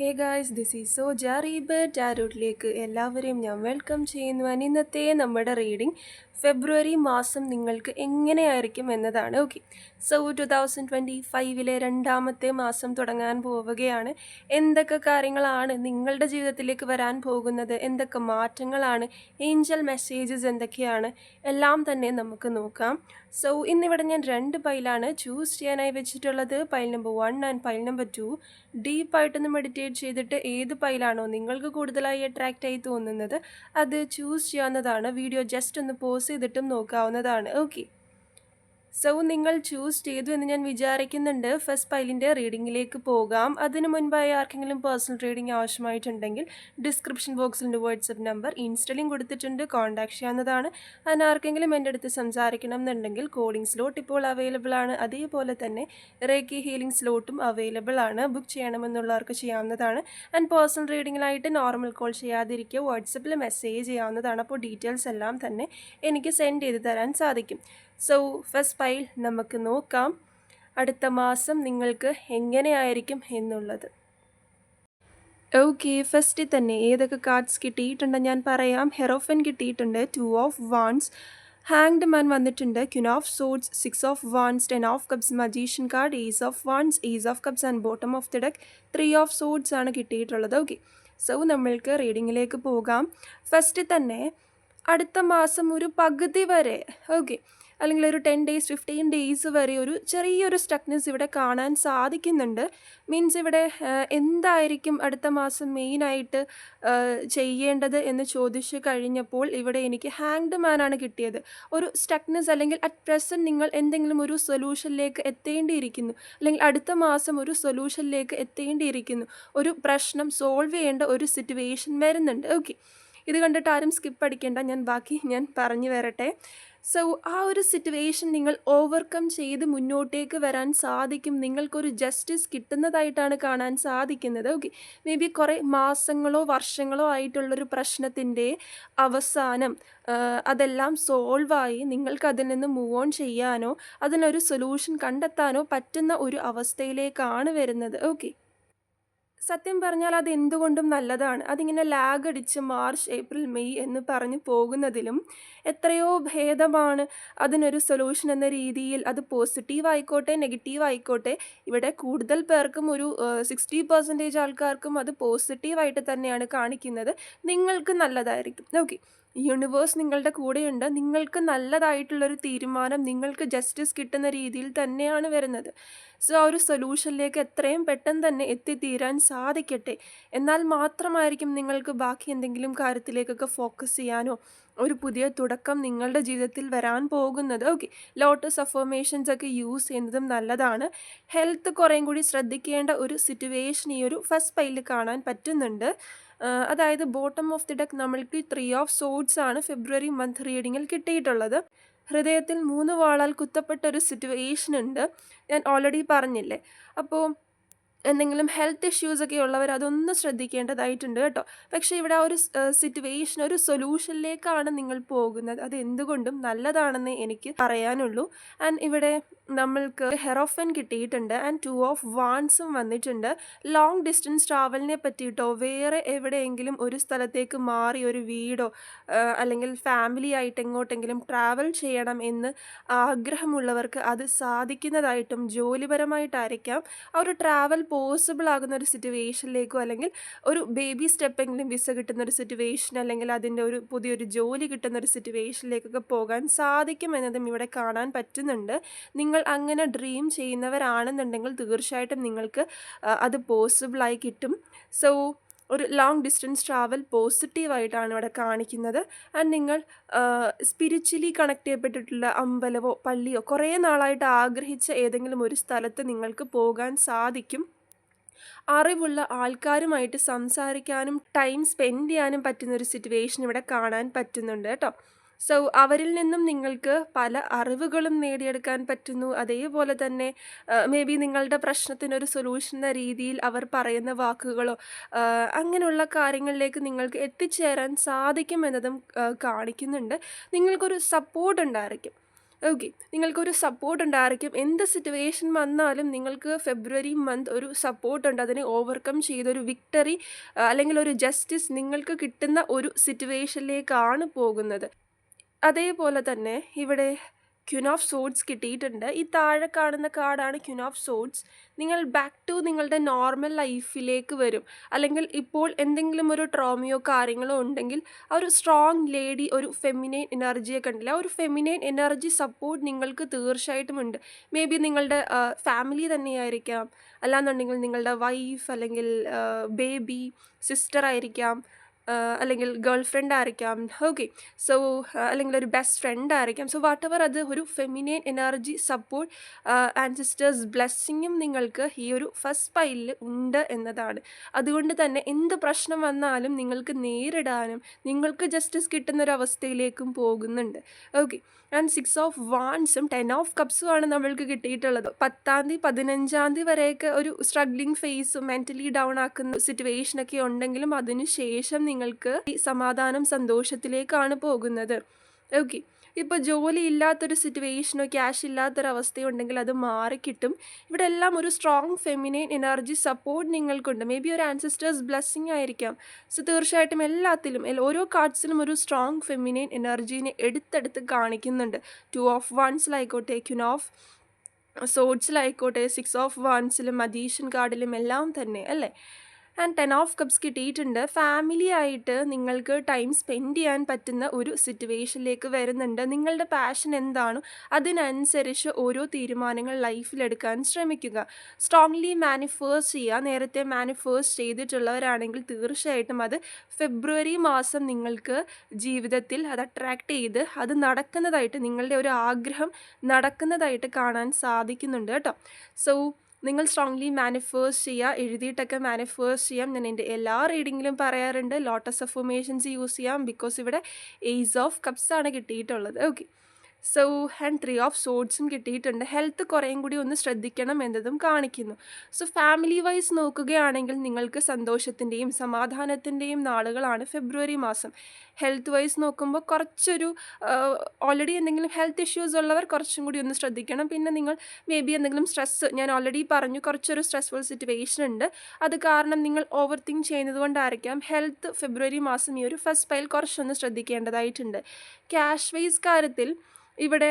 Hey guys this is so ജാറീബ് ടാരൂട്ടിലേക്ക് എല്ലാവരെയും ഞാൻ വെൽക്കം ചെയ്യുന്നു. ഇന്നത്തെ നമ്മുടെ റീഡിംഗ് ഫെബ്രുവരി മാസം നിങ്ങൾക്ക് എങ്ങനെയായിരിക്കും എന്നതാണ്. Okay so two thousand twenty ഫൈവിലെ രണ്ടാമത്തെ മാസം തുടങ്ങാൻ പോവുകയാണ്. എന്തൊക്കെ കാര്യങ്ങളാണ് നിങ്ങളുടെ ജീവിതത്തിലേക്ക് വരാൻ പോകുന്നത്? എന്തൊക്കെ മാറ്റങ്ങളാണ്? ഏഞ്ചൽ മെസ്സേജസ് എന്തൊക്കെയാണ്? എല്ലാം തന്നെ നമുക്ക് നോക്കാം. സോ ഇന്നിവിടെ ഞാൻ രണ്ട് പൈലാണ് ചൂസ് ചെയ്യാനായി വെച്ചിട്ടുള്ളത്. Pile number one and pile number two ഡീപ്പായിട്ടൊന്ന് meditate ചെയ്തിട്ട് ഏത് പൈലാണോ നിങ്ങൾക്ക് കൂടുതലായി അട്രാക്റ്റ് ആയി തോന്നുന്നത് അത് ചൂസ് ചെയ്യാവുന്നതാണ്. വീഡിയോ ജസ്റ്റ് ഒന്ന് പോസ് ചെയ്തിട്ടും നോക്കാവുന്നതാണ്. ഓക്കെ സോ നിങ്ങൾ ചൂസ് ചെയ്തു എന്ന് ഞാൻ വിചാരിക്കുന്നുണ്ട്. ഫസ്റ്റ് പൈലിന്റെ റീഡിങ്ങിലേക്ക് പോകാം. അതിന് മുൻപായി ആർക്കെങ്കിലും പേഴ്സണൽ റീഡിംഗ് ആവശ്യമായിട്ടുണ്ടെങ്കിൽ ഡിസ്ക്രിപ്ഷൻ ബോക്സിന്റെ വാട്സപ്പ് നമ്പർ ഇൻസ്റ്റലിംഗ് കൊടുത്തിട്ടുണ്ട്. കോൺടാക്ട് ചെയ്യാവുന്നതാണ്. അതിന് ആർക്കെങ്കിലും എന്റെ അടുത്ത് സംസാരിക്കണം എന്നുണ്ടെങ്കിൽ കോളിംഗ് സ്ലോട്ട് ഇപ്പോൾ അവൈലബിൾ ആണ്. അതേപോലെ തന്നെ റേക്കി ഹീലിംഗ് സ്ലോട്ടും അവൈലബിൾ ആണ്. ബുക്ക് ചെയ്യണമെന്നുള്ളവർക്ക് ചെയ്യാവുന്നതാണ്. ആൻഡ് പേഴ്സണൽ റീഡിങ്ങിലായിട്ട് നോർമൽ കോൾ ചെയ്യാതിരിക്കുക. വാട്സപ്പിൽ മെസ്സേജ് ചെയ്യാവുന്നതാണ്. അപ്പോൾ ഡീറ്റെയിൽസ് എല്ലാം തന്നെ എനിക്ക് സെൻഡ് ചെയ്ത് തരാൻ സാധിക്കും. സോ ഫസ്റ്റ് ഫയൽ നമുക്ക് നോക്കാം. അടുത്ത മാസം നിങ്ങൾക്ക് എങ്ങനെയായിരിക്കും എന്നുള്ളത്. ഓക്കെ ഫസ്റ്റിൽ തന്നെ ഏതൊക്കെ കാർഡ്സ് കിട്ടിയിട്ടുണ്ടെന്ന് ഞാൻ പറയാം. ഹെറോഫൻ കിട്ടിയിട്ടുണ്ട് two of wands hanged man വന്നിട്ടുണ്ട് queen of swords six of wands ten of cups magician card ace of wands ace of cups and bottom of the deck three of swords ആണ് കിട്ടിയിട്ടുള്ളത്. Okay so നമ്മൾക്ക് റീഡിങ്ങിലേക്ക് പോകാം. First തന്നെ അടുത്ത മാസം ഒരു പകുതി വരെ. ഓക്കെ അല്ലെങ്കിൽ ഒരു ടെൻ ഡേയ്സ് ഫിഫ്റ്റീൻ ഡേയ്സ് വരെ ഒരു ചെറിയൊരു സ്റ്റക്നെസ് ഇവിടെ കാണാൻ സാധിക്കുന്നുണ്ട്. മീൻസ് ഇവിടെ എന്തായിരിക്കും അടുത്ത മാസം മെയിനായിട്ട് ചെയ്യേണ്ടത് എന്ന് ചോദിച്ചു കഴിഞ്ഞപ്പോൾ ഇവിടെ എനിക്ക് ഹാങ്ഡ് മാനാണ് കിട്ടിയത്. ഒരു സ്റ്റക്നെസ് അല്ലെങ്കിൽ അറ്റ് പ്രസന്റ് നിങ്ങൾ എന്തെങ്കിലും ഒരു സൊല്യൂഷനിലേക്ക് എത്തേണ്ടിയിരിക്കുന്നു. അല്ലെങ്കിൽ അടുത്ത മാസം ഒരു സൊല്യൂഷനിലേക്ക് എത്തേണ്ടിയിരിക്കുന്നു. ഒരു പ്രശ്നം സോൾവ് ചെയ്യേണ്ട ഒരു സിറ്റുവേഷൻ വരുന്നുണ്ട്. ഓക്കെ ഇത് കണ്ടിട്ട് ആരും സ്കിപ്പ് അടിക്കേണ്ട. ഞാൻ ബാക്കി ഞാൻ പറഞ്ഞു വരട്ടെ. സോ ആ ഒരു സിറ്റുവേഷൻ നിങ്ങൾ ഓവർകം ചെയ്ത് മുന്നോട്ടേക്ക് വരാൻ സാധിക്കും. നിങ്ങൾക്കൊരു ജസ്റ്റിസ് കിട്ടുന്നതായിട്ടാണ് കാണാൻ സാധിക്കുന്നത്. ഓക്കെ മേ ബി കുറേ മാസങ്ങളോ വർഷങ്ങളോ ആയിട്ടുള്ളൊരു പ്രശ്നത്തിന്റെ അവസാനം അതെല്ലാം സോൾവായി നിങ്ങൾക്ക് അതിൽ നിന്ന് മൂവ് ഓൺ ചെയ്യാനോ അതിനൊരു സൊല്യൂഷൻ കണ്ടെത്താനോ പറ്റുന്ന ഒരു അവസ്ഥയിലേക്കാണ് വരുന്നത്. ഓക്കെ സത്യം പറഞ്ഞാൽ അത് എന്തുകൊണ്ടും നല്ലതാണ്. അതിങ്ങനെ ലാഗ് അടിച്ച് മാർച്ച് ഏപ്രിൽ മെയ് എന്ന് പറഞ്ഞു പോകുന്നതിലും എത്രയോ ഭേദമാണ് അതിനൊരു സൊല്യൂഷൻ എന്ന രീതിയിൽ അത് പോസിറ്റീവ് ആയിക്കോട്ടെ നെഗറ്റീവ് ആയിക്കോട്ടെ ഇവിടെ കൂടുതൽ പേർക്കും ഒരു സിക്സ്റ്റി പെർസെന്റേജ് ആൾക്കാർക്കും അത് പോസിറ്റീവായിട്ട് തന്നെയാണ് കാണിക്കുന്നത്. നിങ്ങൾക്ക് നല്ലതായിരിക്കും. ഓക്കെ യൂണിവേഴ്സ് നിങ്ങളുടെ കൂടെയുണ്ട്. നിങ്ങൾക്ക് നല്ലതായിട്ടുള്ളൊരു തീരുമാനം നിങ്ങൾക്ക് ജസ്റ്റിസ് കിട്ടുന്ന രീതിയിൽ തന്നെയാണ് വരുന്നത്. സോ ആ ഒരു സൊല്യൂഷനിലേക്ക് എത്രയും പെട്ടെന്ന് തന്നെ എത്തിത്തീരാൻ സാധിക്കട്ടെ. എന്നാൽ മാത്രമായിരിക്കും നിങ്ങൾക്ക് ബാക്കി എന്തെങ്കിലും കാര്യത്തിലേക്കൊക്കെ ഫോക്കസ് ചെയ്യാനോ ഒരു പുതിയ തുടക്കം നിങ്ങളുടെ ജീവിതത്തിൽ വരാൻ പോകുന്നത്. ഓക്കെ ലോട്ടസ് അഫർമേഷൻസ് ഒക്കെ യൂസ് ചെയ്യുന്നതും നല്ലതാണ്. ഹെൽത്ത് കുറേയും കൂടി ശ്രദ്ധിക്കേണ്ട ഒരു സിറ്റുവേഷൻ ഈ ഒരു ഫസ്റ്റ് പൈലിൽ കാണാൻ പറ്റുന്നുണ്ട്. അതായത് ബോട്ടം ഓഫ് ദി ഡെക്ക് നമ്മൾക്ക് ത്രീ ഓഫ് സോഡ്സ് ആണ് ഫെബ്രുവരി മന്ത് റീഡിങ്ങിൽ കിട്ടിയിട്ടുള്ളത്. ഹൃദയത്തിൽ മൂന്ന് വാളാൽ കുത്തപ്പെട്ട ഒരു സിറ്റുവേഷൻ ഉണ്ട്. ഞാൻ ഓൾറെഡി പറഞ്ഞില്ലേ? അപ്പോൾ എന്തെങ്കിലും ഹെൽത്ത് ഇഷ്യൂസ് ഒക്കെ ഉള്ളവർ അതൊന്ന് ശ്രദ്ധിക്കേണ്ടതായിട്ടുണ്ട് കേട്ടോ. പക്ഷേ ഇവിടെ ആ ഒരു സിറ്റുവേഷൻ ഒരു സൊല്യൂഷനിലേക്കാണ് നിങ്ങൾ പോകുന്നത്. അത് എന്തുകൊണ്ടും നല്ലതാണെന്ന് എനിക്ക് പറയാനുള്ളൂ. ആൻഡ് ഇവിടെ നമ്മൾക്ക് ഹെറോഫൻ കിട്ടിയിട്ടുണ്ട് ആൻഡ് ടു ഓഫ് വാൺസും വന്നിട്ടുണ്ട്. ലോങ് ഡിസ്റ്റൻസ് ട്രാവലിനെ പറ്റിയിട്ടോ വേറെ എവിടെയെങ്കിലും ഒരു സ്ഥലത്തേക്ക് മാറി ഒരു വീടോ അല്ലെങ്കിൽ ഫാമിലി ആയിട്ട് എങ്ങോട്ടെങ്കിലും ട്രാവൽ ചെയ്യണം എന്ന് ആഗ്രഹമുള്ളവർക്ക് അത് സാധിക്കുന്നതായിട്ടും ജോലിപരമായിട്ടായിരിക്കാം. ആ ഒരു ട്രാവൽ പോസിബിൾ ആകുന്ന ഒരു സിറ്റുവേഷനിലേക്കോ അല്ലെങ്കിൽ ഒരു ബേബി സ്റ്റെപ്പെങ്കിലും വിസ കിട്ടുന്ന ഒരു സിറ്റുവേഷൻ അല്ലെങ്കിൽ അതിന്റെ ഒരു പുതിയൊരു ജോലി കിട്ടുന്ന ഒരു സിറ്റുവേഷനിലേക്കൊക്കെ പോകാൻ സാധിക്കും എന്നതും ഇവിടെ കാണാൻ പറ്റുന്നുണ്ട്. നിങ്ങൾ അങ്ങനെ ഡ്രീം ചെയ്യുന്നവരാണെന്നുണ്ടെങ്കിൽ തീർച്ചയായിട്ടും നിങ്ങൾക്ക് അത് പോസിബിളായി കിട്ടും. സോ ഒരു ലോങ് ഡിസ്റ്റൻസ് ട്രാവൽ പോസിറ്റീവായിട്ടാണ് ഇവിടെ കാണിക്കുന്നത്. ആൻഡ് നിങ്ങൾ സ്പിരിച്വലി കണക്ട് ചെയ്യപ്പെട്ടിട്ടുള്ള അമ്പലമോ പള്ളിയോ കുറേ നാളായിട്ട് ആഗ്രഹിച്ച ഏതെങ്കിലും ഒരു സ്ഥലത്ത് നിങ്ങൾക്ക് പോകാൻ സാധിക്കും. അറിവുള്ള ആൾക്കാരുമായിട്ട് സംസാരിക്കാനും ടൈം സ്പെൻഡ് ചെയ്യാനും പറ്റുന്ന ഒരു സിറ്റുവേഷൻ ഇവിടെ കാണാൻ പറ്റുന്നുണ്ട് കേട്ടോ. സോ അവരിൽ നിന്നും നിങ്ങൾക്ക് പല അറിവുകളും നേടിയെടുക്കാൻ പറ്റുന്നു. അതേപോലെ തന്നെ മേ ബി നിങ്ങളുടെ പ്രശ്നത്തിനൊരു സൊല്യൂഷൻ എന്ന രീതിയിൽ അവർ പറയുന്ന വാക്കുകളോ അങ്ങനെയുള്ള കാര്യങ്ങളിലേക്ക് നിങ്ങൾക്ക് എത്തിച്ചേരാൻ സാധിക്കുമെന്നതും കാണിക്കുന്നുണ്ട്. നിങ്ങൾക്കൊരു സപ്പോർട്ട് ഉണ്ടായിരിക്കും. ഓക്കെ നിങ്ങൾക്കൊരു സപ്പോർട്ട് ഉണ്ടായിരിക്കും. എന്ത് സിറ്റുവേഷൻ വന്നാലും നിങ്ങൾക്ക് ഫെബ്രുവരി മന്ത് ഒരു സപ്പോർട്ട് ഉണ്ട്. അതിനെ ഓവർകം ചെയ്തൊരു വിക്ടറി അല്ലെങ്കിൽ ഒരു ജസ്റ്റിസ് നിങ്ങൾക്ക് കിട്ടുന്ന ഒരു സിറ്റുവേഷനിലേക്കാണ് പോകുന്നത്. അതേപോലെ തന്നെ ഇവിടെ ക്യൂൻ ഓഫ് സോഡ്സ് കിട്ടിയിട്ടുണ്ട്. ഈ താഴെ കാണുന്ന കാർഡാണ് ക്യൂൻ ഓഫ് സോഡ്സ്. നിങ്ങൾ ബാക്ക് ടു നിങ്ങളുടെ നോർമൽ ലൈഫിലേക്ക് വരും. അല്ലെങ്കിൽ ഇപ്പോൾ എന്തെങ്കിലും ഒരു ട്രോമയോ കാര്യങ്ങളോ ഉണ്ടെങ്കിൽ ആ ഒരു സ്ട്രോങ് ലേഡി ഒരു ഫെമിനൈൻ എനർജിയെ കണ്ടില്ല? ആ ഒരു ഫെമിനൈൻ എനർജി സപ്പോർട്ട് നിങ്ങൾക്ക് തീർച്ചയായിട്ടും ഉണ്ട്. മേ ബി നിങ്ങളുടെ ഫാമിലി തന്നെയായിരിക്കാം. അല്ലാന്നുണ്ടെങ്കിൽ നിങ്ങളുടെ വൈഫ് അല്ലെങ്കിൽ ബേബി സിസ്റ്റർ ആയിരിക്കാം. അല്ലെങ്കിൽ ഗേൾ ഫ്രണ്ട് ആയിരിക്കാം. ഓക്കെ. സോ അല്ലെങ്കിൽ ഒരു ബെസ്റ്റ് ഫ്രണ്ട് ആയിരിക്കാം. സോ വാട്ട് എവർ അത് ഒരു ഫെമിനൈൻ എനർജി സപ്പോർട്ട് ആൻസിസ്റ്റേഴ്സ് ബ്ലെസ്സിങ്ങും നിങ്ങൾക്ക് ഈ ഒരു ഫസ്റ്റ് പൈലിൽ ഉണ്ട് എന്നതാണ്. അതുകൊണ്ട് തന്നെ എന്ത് പ്രശ്നം വന്നാലും നിങ്ങൾക്ക് നേരിടാനും നിങ്ങൾക്ക് ജസ്റ്റിസ് കിട്ടുന്ന ഒരു അവസ്ഥയിലേക്കും പോകുന്നുണ്ട്. ഓക്കെ. ആൻഡ് സിക്സ് ഓഫ് വാൺസും ടെൻ ഓഫ് കപ്സും ആണ് നമ്മൾക്ക് കിട്ടിയിട്ടുള്ളത്. പത്താം തീയതി പതിനഞ്ചാം തീയതി വരെയൊക്കെ ഒരു സ്ട്രഗ്ലിംഗ് ഫേസും മെന്റലി ഡൗൺ ആക്കുന്ന സിറ്റുവേഷനൊക്കെ ഉണ്ടെങ്കിലും അതിനുശേഷം നിങ്ങൾക്ക് ഈ സമാധാനം സന്തോഷത്തിലേക്കാണ് പോകുന്നത്. ഓക്കെ ഇപ്പോൾ ജോലി ഇല്ലാത്തൊരു സിറ്റുവേഷനോ ക്യാഷ് ഇല്ലാത്തൊരവസ്ഥയോ ഉണ്ടെങ്കിൽ അത് മാറിക്കിട്ടും. ഇവിടെ എല്ലാം ഒരു സ്ട്രോങ് ഫെമിനൈൻ എനർജി സപ്പോർട്ട് നിങ്ങൾക്കുണ്ട്. മേ ബി ഒരു ആൻസിസ്റ്റേഴ്സ് ബ്ലെസ്സിങ് ആയിരിക്കാം. സോ തീർച്ചയായിട്ടും എല്ലാത്തിലും ഓരോ കാർഡ്സിലും ഒരു സ്ട്രോങ് ഫെമിനൈൻ എനർജീനെ എടുത്തെടുത്ത് കാണിക്കുന്നുണ്ട്. ടു ഓഫ് വൺസിലായിക്കോട്ടെ ക്യുൻ ഓഫ് സോഡ്സിലായിക്കോട്ടെ സിക്സ് ഓഫ് വൺസിലും അധീഷൻ കാർഡിലും എല്ലാം തന്നെ അല്ലേ? ആൻഡ് ടെൻ ഓഫ് കപ്സ് കിട്ടിയിട്ടുണ്ട്. ഫാമിലി ആയിട്ട് നിങ്ങൾക്ക് ടൈം സ്പെൻഡ് ചെയ്യാൻ പറ്റുന്ന ഒരു സിറ്റുവേഷനിലേക്ക് വരുന്നുണ്ട്. നിങ്ങളുടെ പാഷൻ എന്താണോ? അതിനനുസരിച്ച് ഓരോ തീരുമാനങ്ങൾ ലൈഫിലെടുക്കാൻ ശ്രമിക്കുക. സ്ട്രോങ്ലി മാനിഫേഴ്സ് ചെയ്യുക. നേരത്തെ മാനിഫേഴ്സ് ചെയ്തിട്ടുള്ളവരാണെങ്കിൽ തീർച്ചയായിട്ടും അത് ഫെബ്രുവരി മാസം നിങ്ങൾക്ക് ജീവിതത്തിൽ അത് അട്രാക്റ്റ് ചെയ്ത് അത് നടക്കുന്നതായിട്ട് നിങ്ങളുടെ ഒരു ആഗ്രഹം നടക്കുന്നതായിട്ട് കാണാൻ സാധിക്കുന്നുണ്ട് കേട്ടോ. സോ നിങ്ങൾ സ്ട്രോങ്ലി മാനിഫേഴ്സ് ചെയ്യുക എഴുതിയിട്ടൊക്കെ മാനിഫേഴ്സ് ചെയ്യാം. ഞാൻ എന്റെ എല്ലാ റീഡിങ്ങിലും പറയാറുണ്ട്. ലോട്ടസ് അഫോമേഷൻസ് യൂസ് ചെയ്യാം. ബിക്കോസ് ഇവിടെ ഏസ് ഓഫ് കപ്സ് ആണ് കിട്ടിയിട്ടുള്ളത്. Okay so and three of സോഡ്സും കിട്ടിയിട്ടുണ്ട്. ഹെൽത്ത് കുറേയും കൂടി ഒന്ന് ശ്രദ്ധിക്കണം എന്നതും കാണിക്കുന്നു. സോ ഫാമിലി വൈസ് നോക്കുകയാണെങ്കിൽ നിങ്ങൾക്ക് സന്തോഷത്തിന്റെയും സമാധാനത്തിന്റെയും നാളുകളാണ് ഫെബ്രുവരി മാസം. ഹെൽത്ത് വൈസ് നോക്കുമ്പോൾ കുറച്ചൊരു ഓൾറെഡി എന്തെങ്കിലും ഹെൽത്ത് ഇഷ്യൂസ് ഉള്ളവർ കുറച്ചും കൂടി ഒന്ന് ശ്രദ്ധിക്കണം. പിന്നെ നിങ്ങൾ മേ ബി എന്തെങ്കിലും സ്ട്രെസ്സ് ഞാൻ ഓൾറെഡി പറഞ്ഞു കുറച്ചൊരു സ്ട്രെസ്ഫുൾ സിറ്റുവേഷൻ ഉണ്ട്. അത് കാരണം നിങ്ങൾ ഓവർ തിങ്ക് ചെയ്യുന്നത് കൊണ്ടായിരിക്കാം ഹെൽത്ത് ഫെബ്രുവരി മാസം ഈ ഒരു ഫസ്റ്റ് പൈൽ കുറച്ചൊന്ന് ശ്രദ്ധിക്കേണ്ടതായിട്ടുണ്ട്. ക്യാഷ് വൈസ് കാര്യത്തിൽ ഇവിടെ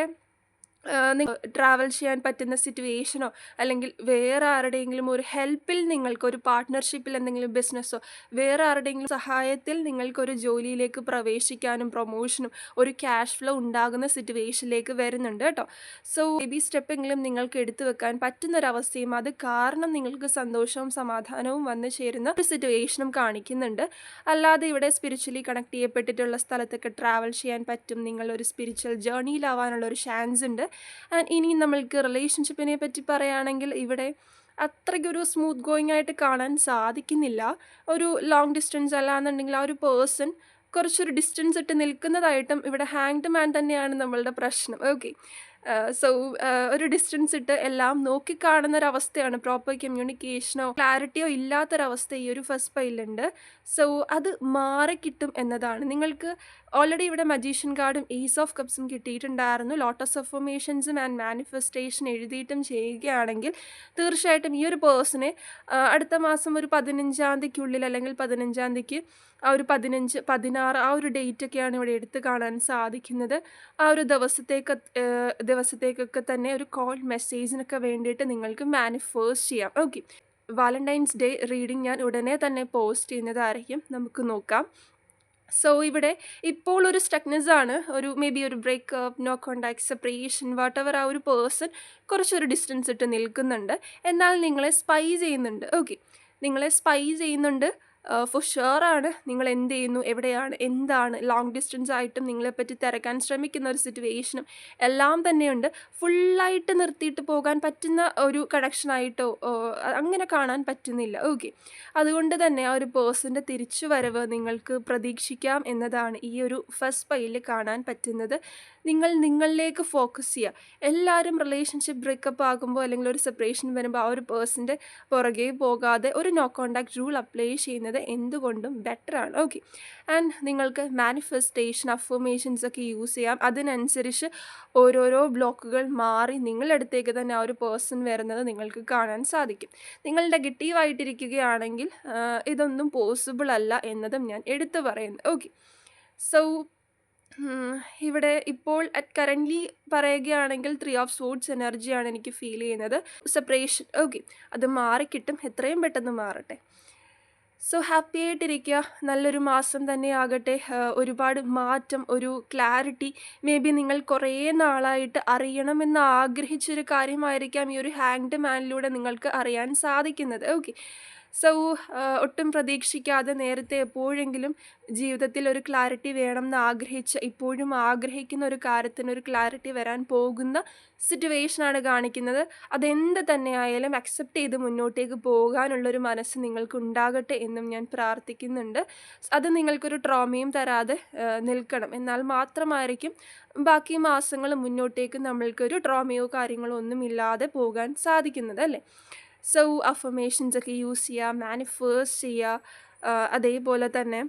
ട്രാവൽ ചെയ്യാൻ പറ്റുന്ന സിറ്റുവേഷനോ അല്ലെങ്കിൽ വേറെ ആരുടെയെങ്കിലും ഒരു ഹെൽപ്പിൽ നിങ്ങൾക്ക് ഒരു പാർട്ട്ണർഷിപ്പിൽ എന്തെങ്കിലും ബിസിനസ്സോ വേറെ ആരുടെയെങ്കിലും സഹായത്തിൽ നിങ്ങൾക്കൊരു ജോലിയിലേക്ക് പ്രവേശിക്കാനും പ്രൊമോഷനും ഒരു ക്യാഷ് ഫ്ലോ ഉണ്ടാകുന്ന സിറ്റുവേഷനിലേക്ക് വരുന്നുണ്ട് കേട്ടോ. സോ ബേബി സ്റ്റെപ്പെങ്കിലും നിങ്ങൾക്ക് എടുത്തു വെക്കാൻ പറ്റുന്നൊരവസ്ഥയും അത് കാരണം നിങ്ങൾക്ക് സന്തോഷവും സമാധാനവും വന്നു ചേരുന്ന ഒരു സിറ്റുവേഷനും കാണിക്കുന്നുണ്ട്. അല്ലാതെ ഇവിടെ സ്പിരിച്വലി കണക്ട് ചെയ്യപ്പെട്ടിട്ടുള്ള സ്ഥലത്തൊക്കെ ട്രാവൽ ചെയ്യാൻ പറ്റും നിങ്ങളൊരു സ്പിരിച്വൽ ജേർണിയിലാവാനുള്ള ഒരു ചാൻസ് ഉണ്ട്. ആൻഡ് ഇനി നമ്മൾക്ക് റിലേഷൻഷിപ്പിനെ പറ്റി പറയുകയാണെങ്കിൽ ഇവിടെ അത്രയ്ക്കൊരു സ്മൂത്ത് ഗോയിങ് ആയിട്ട് കാണാൻ സാധിക്കുന്നില്ല. ഒരു ലോങ് ഡിസ്റ്റൻസ് അല്ലാന്നുണ്ടെങ്കിൽ ആ ഒരു പേഴ്സൺ കുറച്ചൊരു ഡിസ്റ്റൻസ് ഇട്ട് നിൽക്കുന്നതായിട്ടും ഇവിടെ ഹാങ്ഡ് മാൻ തന്നെയാണ് നമ്മളുടെ പ്രശ്നം. ഓക്കെ സോ ഒരു ഡിസ്റ്റൻസ് ഇട്ട് എല്ലാം നോക്കിക്കാണുന്ന ഒരു അവസ്ഥയാണ് പ്രോപ്പർ കമ്മ്യൂണിക്കേഷനോ ക്ലാരിറ്റിയോ ഇല്ലാത്തൊരവസ്ഥ ഈ ഒരു ഫസ്റ്റ് പൈലുണ്ട് സോ അത് മാറിക്കിട്ടും എന്നതാണ്. നിങ്ങൾക്ക് ഓൾറെഡി ഇവിടെ മജീഷ്യൻ കാർഡും ഏസ് ഓഫ് കപ്സും കിട്ടിയിട്ടുണ്ടായിരുന്നു. ലോട്ടസ് അഫർമേഷൻസും ആൻഡ് മാനിഫെസ്റ്റേഷൻ എഴുതിയിട്ടും ചെയ്യുകയാണെങ്കിൽ തീർച്ചയായിട്ടും ഈ ഒരു പേഴ്സണെ അടുത്ത മാസം ഒരു പതിനഞ്ചാം തീയതിക്കുള്ളിൽ അല്ലെങ്കിൽ പതിനഞ്ചാം തീയതിക്ക് ആ ഒരു പതിനഞ്ച് പതിനാറ് ആ ഒരു ഡേറ്റൊക്കെയാണ് ഇവിടെ എടുത്ത് കാണാൻ സാധിക്കുന്നത്. ആ ഒരു ദിവസത്തേക്ക് ദിവസത്തേക്കൊക്കെ തന്നെ ഒരു കോൾ മെസ്സേജിനൊക്കെ വേണ്ടിയിട്ട് നിങ്ങൾക്ക് മാനിഫേഴ്സ് ചെയ്യാം. ഓക്കെ വാലന്റൈൻസ് ഡേ റീഡിങ് ഞാൻ ഉടനെ തന്നെ പോസ്റ്റ് ചെയ്യുന്നതായിരിക്കും. നമുക്ക് നോക്കാം. സോ ഇവിടെ ഇപ്പോൾ ഒരു സ്റ്റക്നെസ് ആണ്. ഒരു മേ ബി ഒരു breakup no contact separation whatever ആ ഒരു പേഴ്സൺ കുറച്ചൊരു ഡിസ്റ്റൻസ് ഇട്ട് നിൽക്കുന്നുണ്ട്. എന്നാൽ നിങ്ങളെ സ്പൈ ചെയ്യുന്നുണ്ട്. ഓക്കെ നിങ്ങളെ സ്പൈ ചെയ്യുന്നുണ്ട്. ഫോർ ആണ്. നിങ്ങൾ എന്ത് ചെയ്യുന്നു? എവിടെയാണ്? എന്താണ്? ലോങ് ഡിസ്റ്റൻസ് ആയിട്ടും നിങ്ങളെപ്പറ്റി തിരക്കാൻ ശ്രമിക്കുന്ന ഒരു സിറ്റുവേഷനും എല്ലാം തന്നെയുണ്ട്. ഫുള്ളായിട്ട് നിർത്തിയിട്ട് പോകാൻ പറ്റുന്ന ഒരു കണക്ഷനായിട്ടോ അങ്ങനെ കാണാൻ പറ്റുന്നില്ല. ഓക്കെ അതുകൊണ്ട് തന്നെ ആ ഒരു പേഴ്സന്റെ തിരിച്ചു വരവ് നിങ്ങൾക്ക് പ്രതീക്ഷിക്കാം എന്നതാണ് ഈ ഒരു ഫസ്റ്റ് പൈയിൽ കാണാൻ പറ്റുന്നത്. നിങ്ങൾ നിങ്ങളിലേക്ക് ഫോക്കസ് ചെയ്യുക എല്ലാവരും റിലേഷൻഷിപ്പ് ബ്രേക്കപ്പ് ആകുമ്പോൾ അല്ലെങ്കിൽ ഒരു സെപ്പറേഷൻ വരുമ്പോൾ ആ ഒരു പേഴ്സന്റെ പുറകെ പോകാതെ ഒരു നോ കോണ്ടാക്ട് റൂൾ അപ്ലൈ ചെയ്യുന്നത് ചെയ്യുന്നത് എന്തുകൊണ്ടും ആണ്. ഓക്കെ ആൻഡ് നിങ്ങൾക്ക് മാനിഫെസ്റ്റേഷൻ അഫർമേഷൻസ് ഒക്കെ യൂസ് ചെയ്യാം. അതിനനുസരിച്ച് ഓരോരോ ബ്ലോക്കുകൾ മാറി നിങ്ങളടുത്തേക്ക് തന്നെ ആ ഒരു പേഴ്സൺ വരുന്നത് നിങ്ങൾക്ക് കാണാൻ സാധിക്കും. നിങ്ങൾ നെഗറ്റീവായിട്ടിരിക്കുകയാണെങ്കിൽ ഇതൊന്നും പോസിബിൾ അല്ല എന്നതും ഞാൻ എടുത്തു പറയുന്നു. ഓക്കെ സോ ഇവിടെ ഇപ്പോൾ അറ്റ് കറന്റ്ലി പറയുകയാണെങ്കിൽ ത്രീ ഓഫ് സോഡ്സ് എനർജിയാണ് എനിക്ക് ഫീൽ ചെയ്യുന്നത്. സെപ്പറേഷൻ ഓക്കെ അത് മാറിക്കിട്ടും. എത്രയും പെട്ടെന്ന് മാറട്ടെ. സോ ഹാപ്പി ആയിട്ടിരിക്കുക. നല്ലൊരു മാസം തന്നെ ആകട്ടെ. ഒരുപാട് മാറ്റം ഒരു ക്ലാരിറ്റി മേ ബി നിങ്ങൾ കുറേ നാളായിട്ട് അറിയണമെന്ന് ആഗ്രഹിച്ചൊരു കാര്യമായിരിക്കാം ഈ ഒരു ഹാങ്ഡ് മാനിലൂടെ നിങ്ങൾക്ക് അറിയാൻ സാധിക്കുന്നത്. ഓക്കെ സോ ഒട്ടും പ്രതീക്ഷിക്കാതെ നേരത്തെ എപ്പോഴെങ്കിലും ജീവിതത്തിൽ ഒരു ക്ലാരിറ്റി വേണം എന്ന് ആഗ്രഹിച്ച ഇപ്പോഴും ആഗ്രഹിക്കുന്ന ഒരു കാര്യത്തിന് ഒരു ക്ലാരിറ്റി വരാൻ പോകുന്ന സിറ്റുവേഷനാണ് കാണിക്കുന്നത്. അതെന്ത് തന്നെ ആയാലും അക്സെപ്റ്റ് ചെയ്ത് മുന്നോട്ടേക്ക് പോകാനുള്ളൊരു മനസ്സ് നിങ്ങൾക്ക് ഉണ്ടാകട്ടെ എന്നും ഞാൻ പ്രാർത്ഥിക്കുന്നുണ്ട്. അത് നിങ്ങൾക്കൊരു ട്രോമയും തരാതെ നിൽക്കണം. എന്നാൽ മാത്രമായിരിക്കും ബാക്കി മാസങ്ങൾ മുന്നോട്ടേക്ക് നമ്മൾക്കൊരു ട്രോമയോ കാര്യങ്ങളോ ഒന്നുമില്ലാതെ പോകാൻ സാധിക്കുന്നത് അല്ലേ? സോ അഫർമേഷൻസൊക്കെ യൂസ് ചെയ്യുക മാനിഫേഴ്സ് ചെയ്യുക അതേപോലെ തന്നെ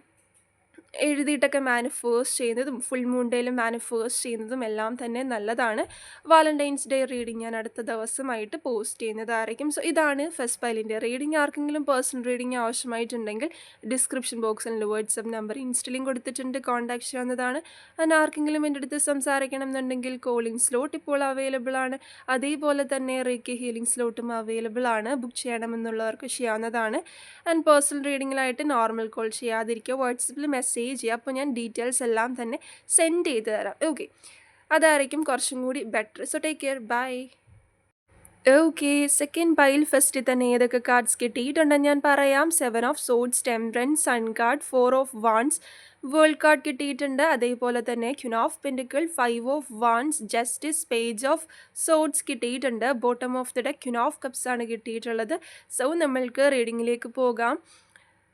എഴുതിയിട്ടൊക്കെ മാനിഫേഴ്സ് ചെയ്യുന്നതും ഫുൾ മൂൺ ഡേയിലും മാനിഫേഴ്സ് ചെയ്യുന്നതും എല്ലാം തന്നെ നല്ലതാണ്. വാലന്റൈൻസ് ഡേ റീഡിങ് ഞാൻ അടുത്ത ദിവസമായിട്ട് പോസ്റ്റ് ചെയ്യുന്നതായിരിക്കും. സോ ഇതാണ് ഫസ്റ്റ് പൈലിന്റെ റീഡിങ് ആർക്കെങ്കിലും പേഴ്സണൽ റീഡിങ് ആവശ്യമായിട്ടുണ്ടെങ്കിൽ ഡിസ്ക്രിപ്ഷൻ ബോക്സിൽ വാട്സപ്പ് നമ്പർ ഇൻസ്റ്റലിങ് കൊടുത്തിട്ടുണ്ട്. കോൺടാക്ട് ചെയ്യാവുന്നതാണ്. അതിന് ആർക്കെങ്കിലും എന്റെ അടുത്ത് സംസാരിക്കണം എന്നുണ്ടെങ്കിൽ കോളിംഗ് സ്ലോട്ട് ഇപ്പോൾ അവൈലബിൾ ആണ്. അതേപോലെ തന്നെ റേക്കി ഹീലിംഗ് സ്ലോട്ടും അവൈലബിൾ ആണ്. ബുക്ക് ചെയ്യണമെന്നുള്ളവർക്ക് ചെയ്യാവുന്നതാണ്. ആൻഡ് പേഴ്സണൽ റീഡിങ്ങിലായിട്ട് നോർമൽ കോൾ ചെയ്യാതിരിക്കുക. വാട്സപ്പിൽ മെസ്സേജ് ചെയ്യുക. അപ്പോൾ ഞാൻ ഡീറ്റെയിൽസ് എല്ലാം തന്നെ സെൻഡ് ചെയ്ത് തരാം. ഓക്കെ അതായിരിക്കും കുറച്ചും കൂടി better so take care bye okay second pile ഫസ്റ്റിൽ തന്നെ ഏതൊക്കെ കാർഡ്സ് കിട്ടിയിട്ടുണ്ടെന്ന് ഞാൻ പറയാം. Seven of swords temperance sun card four of wands world card കിട്ടിയിട്ടുണ്ട്. അതേപോലെ തന്നെ queen of pentacles five of wands justice page of swords കിട്ടിയിട്ടുണ്ട്. Bottom of the deck queen of cups ആണ് കിട്ടിയിട്ടുള്ളത്. സോ നമ്മൾക്ക് റീഡിങ്ങിലേക്ക് പോകാം.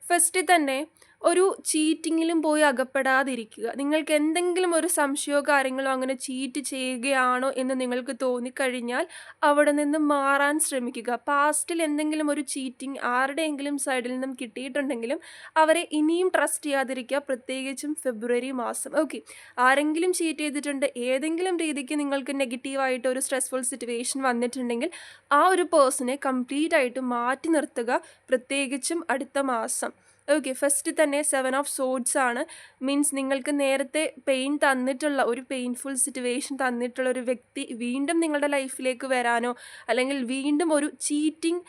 ഫസ്റ്റ് തന്നെ ഒരു ചീറ്റിങ്ങിലും പോയി അകപ്പെടാതിരിക്കുക. നിങ്ങൾക്ക് എന്തെങ്കിലും ഒരു സംശയമോ കാര്യങ്ങളോ അങ്ങനെ ചീറ്റ് ചെയ്യുകയാണോ എന്ന് നിങ്ങൾക്ക് തോന്നിക്കഴിഞ്ഞാൽ അവിടെ നിന്ന് മാറാൻ ശ്രമിക്കുക. പാസ്റ്റിൽ എന്തെങ്കിലും ഒരു ചീറ്റിംഗ് ആരുടെയെങ്കിലും സൈഡിൽ നിന്നും കിട്ടിയിട്ടുണ്ടെങ്കിലും അവരെ ഇനിയും ട്രസ്റ്റ് ചെയ്യാതിരിക്കുക പ്രത്യേകിച്ചും ഫെബ്രുവരി മാസം. ഓക്കെ ആരെങ്കിലും ചീറ്റ് ചെയ്തിട്ടുണ്ട് ഏതെങ്കിലും രീതിക്ക് നിങ്ങൾക്ക് നെഗറ്റീവായിട്ട് ഒരു സ്ട്രെസ്ഫുൾ സിറ്റുവേഷൻ വന്നിട്ടുണ്ടെങ്കിൽ ആ ഒരു പേഴ്സണെ കംപ്ലീറ്റ് ആയിട്ട് മാറ്റി നിർത്തുക പ്രത്യേകിച്ചും അടുത്ത മാസം. ഓക്കെ ഫസ്റ്റ് തന്നെ സെവൻ ഓഫ് സോഡ്സ് ആണ്. മീൻസ് നിങ്ങൾക്ക് നേരത്തെ പെയിൻ തന്നിട്ടുള്ള ഒരു പെയിൻഫുൾ സിറ്റുവേഷൻ തന്നിട്ടുള്ള ഒരു വ്യക്തി വീണ്ടും നിങ്ങളുടെ ലൈഫിലേക്ക് വരാനോ അല്ലെങ്കിൽ വീണ്ടും ഒരു ചീറ്റിംഗ്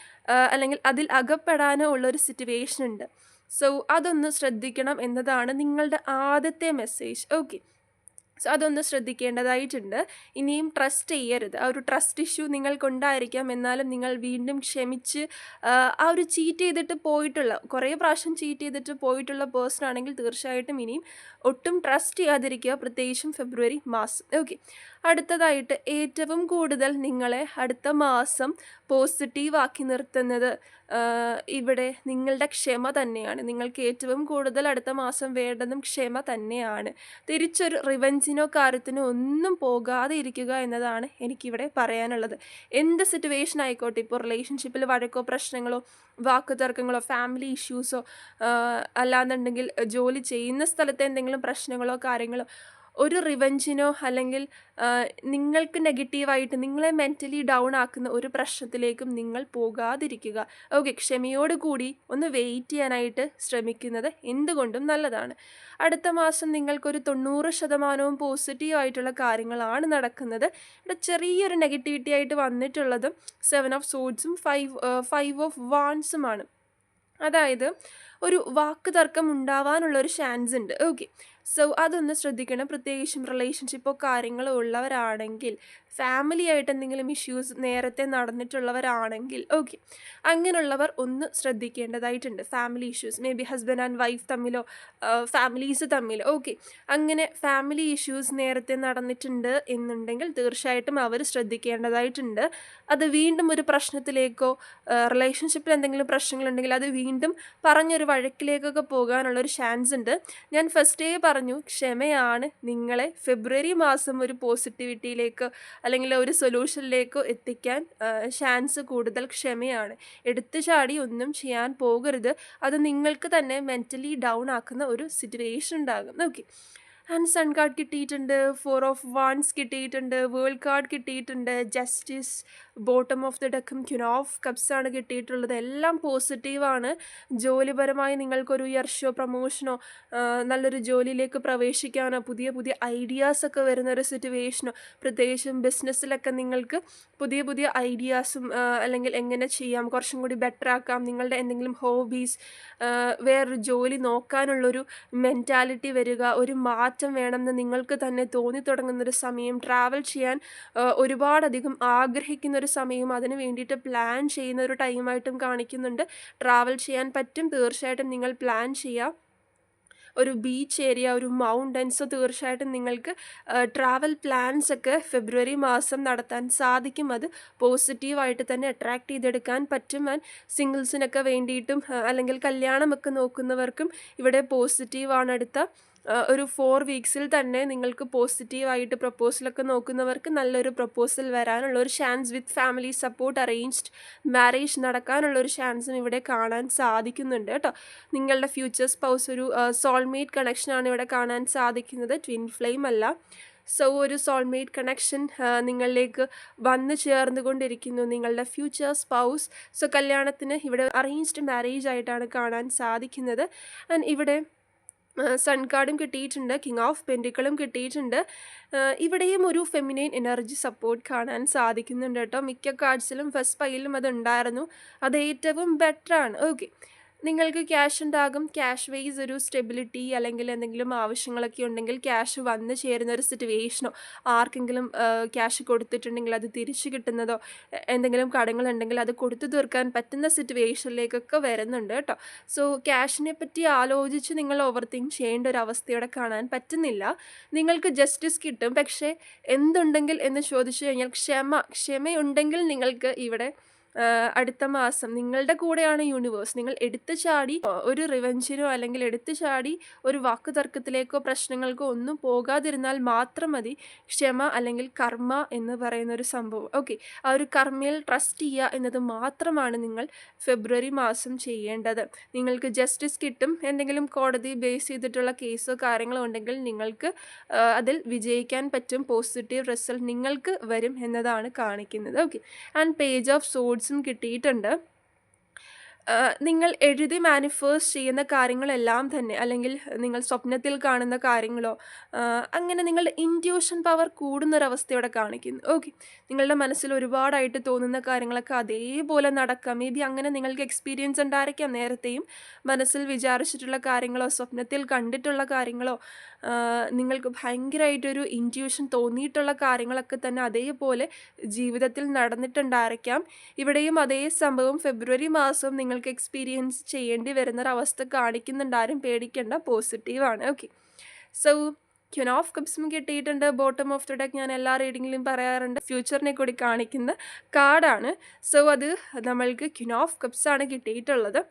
അല്ലെങ്കിൽ അതിൽ അകപ്പെടാനോ ഉള്ള ഒരു സിറ്റുവേഷൻ ഉണ്ട്. സോ അതൊന്ന് ശ്രദ്ധിക്കണം എന്നതാണ് നിങ്ങളുടെ ആദ്യത്തെ മെസ്സേജ് ഓക്കെ സോ അതൊന്ന് ശ്രദ്ധിക്കേണ്ടതായിട്ടുണ്ട്. ഇനിയും ട്രസ്റ്റ് ചെയ്യരുത്. ആ ഒരു ട്രസ്റ്റ് ഇഷ്യൂ നിങ്ങൾക്കുണ്ടായിരിക്കാം. എന്നാലും നിങ്ങൾ വീണ്ടും ക്ഷമിച്ച് ആ ഒരു ചീറ്റ് ചെയ്തിട്ട് പോയിട്ടുള്ള കുറേ പ്രാവശ്യം ചീറ്റ് ചെയ്തിട്ട് പോയിട്ടുള്ള പേഴ്സൺ ആണെങ്കിൽ തീർച്ചയായിട്ടും ഇനിയും ഒട്ടും ട്രസ്റ്റ് ചെയ്യാതിരിക്കുക. പ്രത്യേകിച്ചും ഫെബ്രുവരി മാസം ഓക്കെ അടുത്തതായിട്ട് ഏറ്റവും കൂടുതൽ നിങ്ങളെ അടുത്ത മാസം പോസിറ്റീവാക്കി നിർത്തുന്നത് ഇവിടെ നിങ്ങളുടെ ക്ഷമ തന്നെയാണ്. നിങ്ങൾക്ക് ഏറ്റവും കൂടുതൽ അടുത്ത മാസം വേണ്ടതും ക്ഷമ തന്നെയാണ്. തിരിച്ചൊരു റിവഞ്ചിനോ കാര്യത്തിനോ ഒന്നും പോകാതെ ഇരിക്കുക എന്നതാണ് എനിക്കിവിടെ പറയാനുള്ളത്. എന്ത് സിറ്റുവേഷൻ ആയിക്കോട്ടെ ഇപ്പോൾ റിലേഷൻഷിപ്പിൽ വഴക്കോ പ്രശ്നങ്ങളോ വാക്കുതർക്കങ്ങളോ ഫാമിലി ഇഷ്യൂസോ അല്ലാന്നുണ്ടെങ്കിൽ ജോലി ചെയ്യുന്ന സ്ഥലത്തെ എന്തെങ്കിലും പ്രശ്നങ്ങളോ കാര്യങ്ങളോ ഒരു റിവഞ്ചിനോ അല്ലെങ്കിൽ നിങ്ങൾക്ക് നെഗറ്റീവായിട്ട് നിങ്ങളെ മെന്റലി ഡൗൺ ആക്കുന്ന ഒരു പ്രശ്നത്തിലേക്കും നിങ്ങൾ പോകാതിരിക്കുക. ഓക്കെ ക്ഷമയോടുകൂടി ഒന്ന് വെയിറ്റ് ചെയ്യാനായിട്ട് ശ്രമിക്കുന്നത് എന്തുകൊണ്ടും നല്ലതാണ്. അടുത്ത മാസം നിങ്ങൾക്കൊരു തൊണ്ണൂറ് ശതമാനവും പോസിറ്റീവായിട്ടുള്ള കാര്യങ്ങളാണ് നടക്കുന്നത്. ഇവിടെ ചെറിയൊരു നെഗറ്റിവിറ്റി ആയിട്ട് വന്നിട്ടുള്ളതും സെവൻ ഓഫ് സോഡ്സും ഫൈവ് ഫൈവ് ഓഫ് വാൺസുമാണ് അതായത് ഒരു വാക്ക് തർക്കം ഉണ്ടാവാനുള്ളൊരു ചാൻസ് ഉണ്ട്. ഓക്കെ സോ അതൊന്ന് ശ്രദ്ധിക്കണം. പ്രത്യേകിച്ചും റിലേഷൻഷിപ്പോ കാര്യങ്ങളോ ഉള്ളവരാണെങ്കിൽ ഫാമിലി ആയിട്ട് എന്തെങ്കിലും ഇഷ്യൂസ് നേരത്തെ നടന്നിട്ടുള്ളവരാണെങ്കിൽ ഓക്കെ അങ്ങനെയുള്ളവർ ഒന്ന് ശ്രദ്ധിക്കേണ്ടതായിട്ടുണ്ട്. Family issues maybe husband and wife തമ്മിലോ families തമ്മിലോ ഓക്കെ അങ്ങനെ ഫാമിലി ഇഷ്യൂസ് നേരത്തെ നടന്നിട്ടുണ്ട് എന്നുണ്ടെങ്കിൽ തീർച്ചയായിട്ടും അവർ ശ്രദ്ധിക്കേണ്ടതായിട്ടുണ്ട്. അത് വീണ്ടും ഒരു പ്രശ്നത്തിലേക്കോ റിലേഷൻഷിപ്പിൽ എന്തെങ്കിലും പ്രശ്നങ്ങളുണ്ടെങ്കിൽ അത് വീണ്ടും പറഞ്ഞൊരു വഴക്കിലേക്കൊക്കെ പോകാനുള്ളൊരു ചാൻസ് ഉണ്ട്. ഞാൻ ഫസ്റ്റേ പറഞ്ഞു ക്ഷമയാണ് നിങ്ങളെ ഫെബ്രുവരി മാസം ഒരു പോസിറ്റിവിറ്റിയിലേക്ക് അല്ലെങ്കിൽ ഒരു സൊല്യൂഷനിലേക്കോ എത്തിക്കാൻ ചാൻസ് കൂടുതൽ ക്ഷമയാണ്. എടുത്തു ചാടി ഒന്നും ചെയ്യാൻ പോകരുത്. അത് നിങ്ങൾക്ക് തന്നെ മെന്റലി ഡൗൺ ആക്കുന്ന ഒരു സിറ്റുവേഷൻ ഉണ്ടാകും. ഓക്കെ. ആൻഡ് സൺ കാർഡ് കിട്ടിയിട്ടുണ്ട്. ഫോർ ഓഫ് വാൻസ് കിട്ടിയിട്ടുണ്ട്. വേൾഡ് കാർഡ് കിട്ടിയിട്ടുണ്ട്. ജസ്റ്റിസ് ബോട്ടം ഓഫ് ദ ഡക്കും ക്യൂൻ ഓഫ് കപ്സ് ആണ് കിട്ടിയിട്ടുള്ളത്. എല്ലാം പോസിറ്റീവാണ് ജോലിപരമായി നിങ്ങൾക്കൊരു ഉയർച്ചയോ പ്രൊമോഷനോ നല്ലൊരു ജോലിയിലേക്ക് പ്രവേശിക്കാനോ പുതിയ പുതിയ ഐഡിയാസൊക്കെ വരുന്ന ഒരു സിറ്റുവേഷനോ പ്രത്യേകിച്ചും ബിസിനസ്സിലൊക്കെ നിങ്ങൾക്ക് പുതിയ പുതിയ ഐഡിയാസും അല്ലെങ്കിൽ എങ്ങനെ ചെയ്യാം കുറച്ചും കൂടി ബെറ്റർ ആക്കാം നിങ്ങളുടെ എന്തെങ്കിലും ഹോബീസ് വേറൊരു ജോലി നോക്കാനുള്ളൊരു മെന്റാലിറ്റി വരിക ഒരു മാറ്റം വേണമെന്ന് നിങ്ങൾക്ക് തന്നെ തോന്നി തുടങ്ങുന്നൊരു സമയം ട്രാവൽ ചെയ്യാൻ ഒരുപാടധികം ആഗ്രഹിക്കുന്ന ഒരു സമയം അതിന് വേണ്ടിയിട്ട് പ്ലാൻ ചെയ്യുന്ന ഒരു ടൈമായിട്ടും കാണിക്കുന്നുണ്ട്. ട്രാവൽ ചെയ്യാൻ പറ്റും തീർച്ചയായിട്ടും നിങ്ങൾ പ്ലാൻ ചെയ്യുക ഒരു ബീച്ച് ഏരിയ ഒരു മൗണ്ടൻസ് തീർച്ചയായിട്ടും നിങ്ങൾക്ക് ട്രാവൽ പ്ലാൻസ് ഒക്കെ ഫെബ്രുവരി മാസം നടത്താൻ സാധിക്കും. അത് പോസിറ്റീവായിട്ട് തന്നെ അട്രാക്ട് ചെയ്തെടുക്കാൻ പറ്റും. ആൻഡ് സിംഗിൾസിനൊക്കെ വേണ്ടിയിട്ടും അല്ലെങ്കിൽ കല്യാണമൊക്കെ നോക്കുന്നവർക്കും ഇവിടെ പോസിറ്റീവാണ് അടുത്ത. ഒരു ഫോർ വീക്സിൽ തന്നെ നിങ്ങൾക്ക് പോസിറ്റീവായിട്ട് പ്രപ്പോസലൊക്കെ നോക്കുന്നവർക്ക് നല്ലൊരു പ്രപ്പോസൽ വരാനുള്ള ഒരു chance with family support arranged marriage നടക്കാനുള്ള ഒരു ചാൻസും ഇവിടെ കാണാൻ സാധിക്കുന്നുണ്ട് കേട്ടോ. നിങ്ങളുടെ ഫ്യൂച്ചർ സ്പൗസ് ഒരു സോൾമേറ്റ് കണക്ഷനാണ് ഇവിടെ കാണാൻ സാധിക്കുന്നത്. ട്വിൻ ഫ്ലെയിം അല്ല. സോ ഒരു സോൾമേറ്റ് കണക്ഷൻ നിങ്ങളിലേക്ക് വന്നു ചേർന്നുകൊണ്ടിരിക്കുന്നു നിങ്ങളുടെ ഫ്യൂച്ചർ സ്പൗസ് സോ കല്യാണത്തിന് ഇവിടെ അറേഞ്ച്ഡ് മാരേജ് ആയിട്ടാണ് കാണാൻ സാധിക്കുന്നത്. ആൻഡ് ഇവിടെ സൺ കാർഡും കിട്ടിയിട്ടുണ്ട് കിങ് ഓഫ് പെന്റിക്കളും കിട്ടിയിട്ടുണ്ട്. ഇവിടെയും ഒരു ഫെമിനൈൻ എനർജി സപ്പോർട്ട് കാണാൻ സാധിക്കുന്നുണ്ട് കേട്ടോ. മിക്ക കാർഡ്സിലും ഫസ്റ്റ് പൈലും അത് ഉണ്ടായിരുന്നു. അത് ഏറ്റവും ബെറ്ററാണ് ഓക്കെ നിങ്ങൾക്ക് ക്യാഷ് ഉണ്ടാകും. ക്യാഷ് വൈസ് ഒരു സ്റ്റെബിലിറ്റി അല്ലെങ്കിൽ എന്തെങ്കിലും ആവശ്യങ്ങളൊക്കെ ഉണ്ടെങ്കിൽ ക്യാഷ് വന്ന് ചേരുന്ന ഒരു സിറ്റുവേഷനോ ആർക്കെങ്കിലും ക്യാഷ് കൊടുത്തിട്ടുണ്ടെങ്കിൽ അത് തിരിച്ചു കിട്ടുന്നതോ എന്തെങ്കിലും കടങ്ങളുണ്ടെങ്കിൽ അത് കൊടുത്തു തീർക്കാൻ പറ്റുന്ന സിറ്റുവേഷനിലേക്കൊക്കെ വരുന്നുണ്ട് കേട്ടോ. സോ ക്യാഷിനെ പറ്റി ആലോചിച്ച് നിങ്ങൾ ഓവർ തിങ്ക് ചെയ്യേണ്ട ഒരു അവസ്ഥയോടെ കാണാൻ പറ്റുന്നില്ല. നിങ്ങൾക്ക് ജസ്റ്റിസ് കിട്ടും. പക്ഷേ എന്തുണ്ടെങ്കിൽ എന്ന് ചോദിച്ചു കഴിഞ്ഞാൽ ക്ഷമ ക്ഷമയുണ്ടെങ്കിൽ നിങ്ങൾക്ക് ഇവിടെ അടുത്ത മാസം നിങ്ങളുടെ കൂടെയാണ് യൂണിവേഴ്സ്. നിങ്ങൾ എടുത്തു ചാടി ഒരു റിവെഞ്ചിനോ അല്ലെങ്കിൽ എടുത്തു ചാടി ഒരു വാക്കു തർക്കത്തിലേക്കോ പ്രശ്നങ്ങൾക്കോ ഒന്നും പോകാതിരുന്നാൽ മാത്രം മതി. ക്ഷമ അല്ലെങ്കിൽ കർമ്മ എന്ന് പറയുന്ന ഒരു സംഭവം. ഓക്കെ. ആ ഒരു കർമ്മയിൽ ട്രസ്റ്റ് ചെയ്യുക എന്നത് മാത്രമാണ് നിങ്ങൾ ഫെബ്രുവരി മാസം ചെയ്യേണ്ടത്. നിങ്ങൾക്ക് ജസ്റ്റിസ് കിട്ടും. എന്തെങ്കിലും കോടതി ബേസ് ചെയ്തിട്ടുള്ള കേസോ കാര്യങ്ങളോ ഉണ്ടെങ്കിൽ നിങ്ങൾക്ക് അതിൽ വിജയിക്കാൻ പറ്റും. പോസിറ്റീവ് റിസൾട്ട് നിങ്ങൾക്ക് വരും എന്നതാണ് കാണിക്കുന്നത്. ഓക്കെ. ആൻഡ് പേജ് ഓഫ് സോഡ്സ് ടിപ്സും കിട്ടിയിട്ടുണ്ട്. നിങ്ങൾ എഴുതി മാനിഫേസ്റ്റ് ചെയ്യുന്ന കാര്യങ്ങളെല്ലാം തന്നെ അല്ലെങ്കിൽ നിങ്ങൾ സ്വപ്നത്തിൽ കാണുന്ന കാര്യങ്ങളോ അങ്ങനെ നിങ്ങളുടെ ഇന്റ്യൂഷൻ പവർ കൂടുന്നൊരവസ്ഥയോടെ കാണിക്കുന്നു. ഓക്കെ നിങ്ങളുടെ മനസ്സിൽ ഒരുപാടായിട്ട് തോന്നുന്ന കാര്യങ്ങളൊക്കെ അതേപോലെ നടക്കാം. മേ ബി അങ്ങനെ നിങ്ങൾക്ക് എക്സ്പീരിയൻസ് ഉണ്ടായിരിക്കാം നേരത്തെയും. മനസ്സിൽ വിചാരിച്ചിട്ടുള്ള കാര്യങ്ങളോ സ്വപ്നത്തിൽ കണ്ടിട്ടുള്ള കാര്യങ്ങളോ നിങ്ങൾക്ക് ഭയങ്കരമായിട്ടൊരു ഇന്റ്യൂഷൻ തോന്നിയിട്ടുള്ള കാര്യങ്ങളൊക്കെ തന്നെ അതേപോലെ ജീവിതത്തിൽ നടന്നിട്ടുണ്ടായിരിക്കാം. ഇവിടെയും അതേ സംഭവം ഫെബ്രുവരി മാസം നിങ്ങൾക്ക് എക്സ്പീരിയൻസ് ചെയ്യേണ്ടി വരുന്നൊരവസ്ഥ കാണിക്കുന്നുണ്ടാരും പേടിക്കേണ്ട പോസിറ്റീവാണ് ഓക്കെ സോ ക്യൂൻ ഓഫ് കപ്സും കിട്ടിയിട്ടുണ്ട്. ബോട്ടം ഓഫ് ദ ഡെക്ക് ഞാൻ എല്ലാ റീഡിങ്ങിലും പറയാറുണ്ട്. ഫ്യൂച്ചറിനെ കൂടി കാണിക്കുന്ന കാർഡാണ് സോ അത് നമ്മൾക്ക് ക്യൂൻ ഓഫ് കപ്സാണ് കിട്ടിയിട്ടുള്ളത്.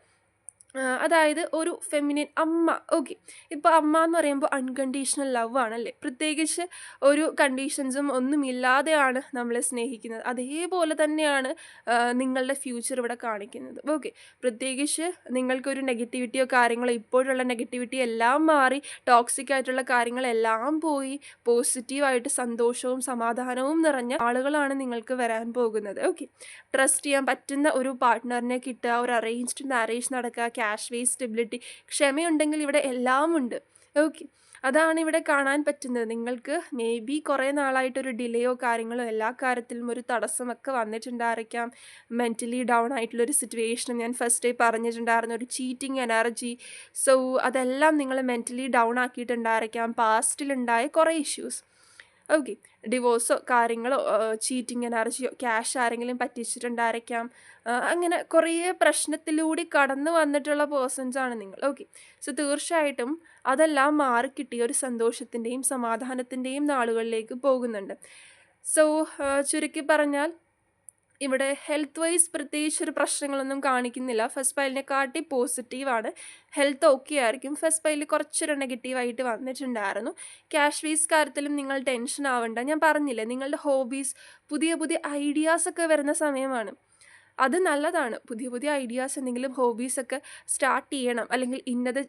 അതായത് ഒരു ഫെമിനിൻ അമ്മ. ഓക്കെ ഇപ്പോൾ അമ്മ എന്ന് പറയുമ്പോൾ അൺകണ്ടീഷണൽ ലവ് ആണല്ലേ? പ്രത്യേകിച്ച് ഒരു കണ്ടീഷൻസും ഒന്നുമില്ലാതെയാണ് നമ്മളെ സ്നേഹിക്കുന്നത്. അതേപോലെ തന്നെയാണ് നിങ്ങളുടെ ഫ്യൂച്ചർ ഇവിടെ കാണിക്കുന്നത്. ഓക്കെ പ്രത്യേകിച്ച് നിങ്ങൾക്കൊരു നെഗറ്റിവിറ്റിയോ കാര്യങ്ങളോ ഇപ്പോഴുള്ള നെഗറ്റിവിറ്റി എല്ലാം മാറി ടോക്സിക് ആയിട്ടുള്ള കാര്യങ്ങളെല്ലാം പോയി പോസിറ്റീവായിട്ട് സന്തോഷവും സമാധാനവും നിറഞ്ഞ ആളുകളാണ് നിങ്ങൾക്ക് വരാൻ പോകുന്നത്. ഓക്കെ ട്രസ്റ്റ് ചെയ്യാൻ പറ്റുന്ന ഒരു പാർട്ട്ണറിനെ കിട്ടുക ഒരു അറേഞ്ച്ഡ് മാരേജ് നടക്കുക ക്യാഷ് വേസ് സ്റ്റെബിലിറ്റി ക്ഷമയുണ്ടെങ്കിൽ ഇവിടെ എല്ലാം ഉണ്ട്. ഓക്കെ അതാണ് ഇവിടെ കാണാൻ പറ്റുന്നത്. നിങ്ങൾക്ക് മേ ബി കുറേ നാളായിട്ടൊരു ഡിലേയോ കാര്യങ്ങളോ എല്ലാ കാര്യത്തിലും ഒരു തടസ്സമൊക്കെ വന്നിട്ടുണ്ടായിരിക്കാം. മെന്റലി ഡൗൺ ആയിട്ടുള്ളൊരു സിറ്റുവേഷനും ഞാൻ ഫസ്റ്റ് ഡേ പറഞ്ഞിട്ടുണ്ടായിരുന്നു. ഒരു ചീറ്റിംഗ് എനർജി സോ അതെല്ലാം നിങ്ങൾ മെന്റലി ഡൗൺ ആക്കിയിട്ടുണ്ടായിരിക്കാം. പാസ്റ്റിലുണ്ടായ കുറേ ഇഷ്യൂസ് ഓക്കെ ഡിവോഴ്സോ കാര്യങ്ങളോ ചീറ്റിംഗ് എനർജിയോ ക്യാഷ് ആരെങ്കിലും പറ്റിച്ചിട്ടുണ്ടായിരിക്കാം അങ്ങനെ കുറേ പ്രശ്നത്തിലൂടെ കടന്നു വന്നിട്ടുള്ള പേഴ്സൺസ് ആണ് നിങ്ങൾ. ഓക്കെ സോ തീർച്ചയായിട്ടും അതെല്ലാം മാറിക്കിട്ടിയ ഒരു സന്തോഷത്തിന്റെയും സമാധാനത്തിന്റെയും നാളുകളിലേക്ക് പോകുന്നുണ്ട്. സോ ചുരുക്കി പറഞ്ഞാൽ ഇവിടെ ഹെൽത്ത് വൈസ് പ്രത്യേകിച്ച് ഒരു പ്രശ്നങ്ങളൊന്നും കാണിക്കുന്നില്ല. ഫസ്റ്റ് പൈലിനെ കാട്ടി പോസിറ്റീവാണ് ഹെൽത്ത് ഓക്കെ ആയിരിക്കും. ഫസ്റ്റ് പൈലിൽ കുറച്ചൊരു നെഗറ്റീവായിട്ട് വന്നിട്ടുണ്ടായിരുന്നു. ക്യാഷ് വീസ് കാര്യത്തിലും നിങ്ങൾ ടെൻഷൻ ആവണ്ട. ഞാൻ പറഞ്ഞില്ലേ നിങ്ങളുടെ ഹോബീസ് പുതിയ പുതിയ ഐഡിയാസ് ഒക്കെ വരുന്ന സമയമാണ്. അത് നല്ലതാണ്. പുതിയ പുതിയ ഐഡിയാസ് എന്തെങ്കിലും ഹോബീസൊക്കെ സ്റ്റാർട്ട് ചെയ്യണം. അല്ലെങ്കിൽ ഇന്നത്